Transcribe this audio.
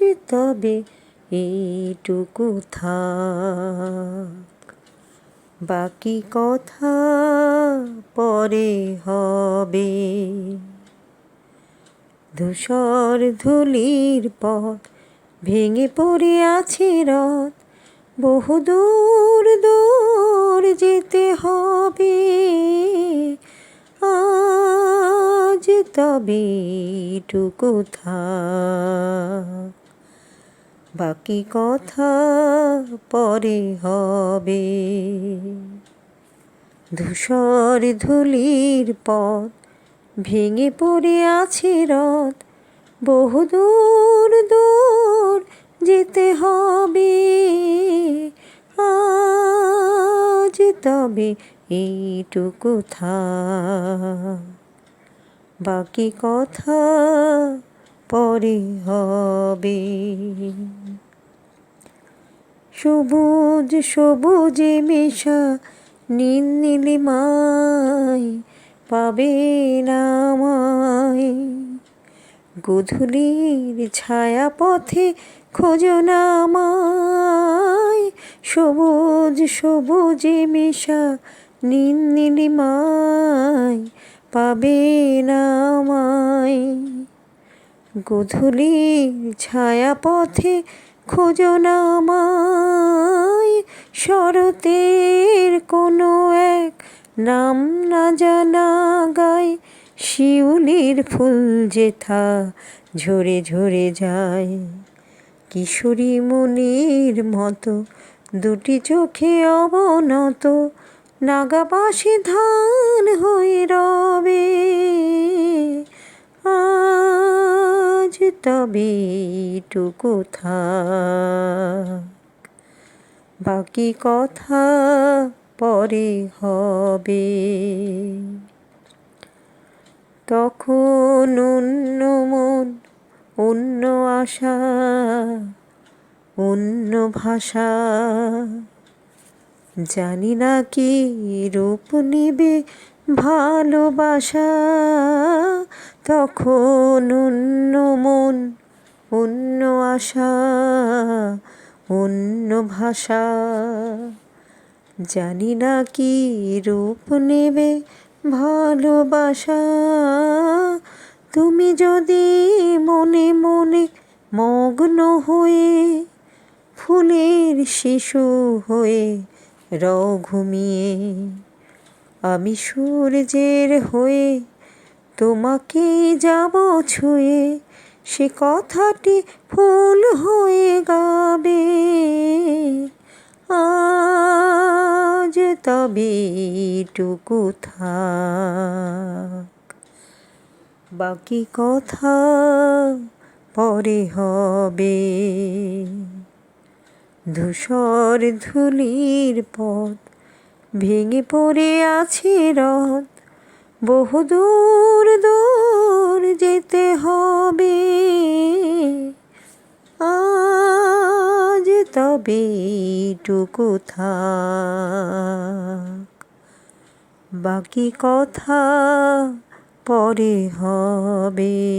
আজ তবে এইটুকু থাক। বাকি কথা পরে হবে। ধূসর ধুলির পথ ভেঙে পড়ে আছে রথ। বহুদূর দূর যেতে হবে। আজ তবে টুকু থাক। বাকি কথা পরে হবে। ধূসর ধুলির পথ ভেঙে পড়ে আছে রথ বহুদূর দূর যেতে হবে। আজ তবে এইটুকু থাক, বাকি কথা পরে হবে। সবুজ সবুজে মেশা নীল নীলিমায় পাবে নামায় গধূলির ছায়া পথে খোঁজো নামায় সবুজ সবুজে মেশা নীল নীলিমায় পাবে নামায় গধূলির ছায়া পথে খোঁজো নামায় শরতের কোনো এক নাম না জানা গায়, শিউলির ফুল যেথা ঝরে ঝরে যায়। কিশোরী মনির মতো দুটি চোখে অবনত, নাগাবাসি ধান হয়ে রবে। তবে টুকু থাক। বাকি কথা পরে হবে। তখন অন্য মন, অন্য আশা, অন্য ভাষা। জানি না কি রূপ নিবে ভালোবাসা। তখন অন্য মন, অন্য আশা, অন্য ভাষা। জানি না কি রূপ নেবে ভালোবাসা। তুমি যদি মনে মনে মগ্ন হয়ে ফুলের শিশু হয়ে র ঘুমিয়ে, আমি সূর্যের হয়ে তোমাকে যাব ছুঁয়ে সে কথাটি ফুল হয়ে গাবে। আজ তবে টুকু থাক। বাকি কথা পরে হবে। ধূসর ধুলির পথ ভেঙে পড়ে আছে রথ। বহুদূর দূর যেতে হবে। আজ তবে টুকু থাক। বাকি কথা পরে হবে।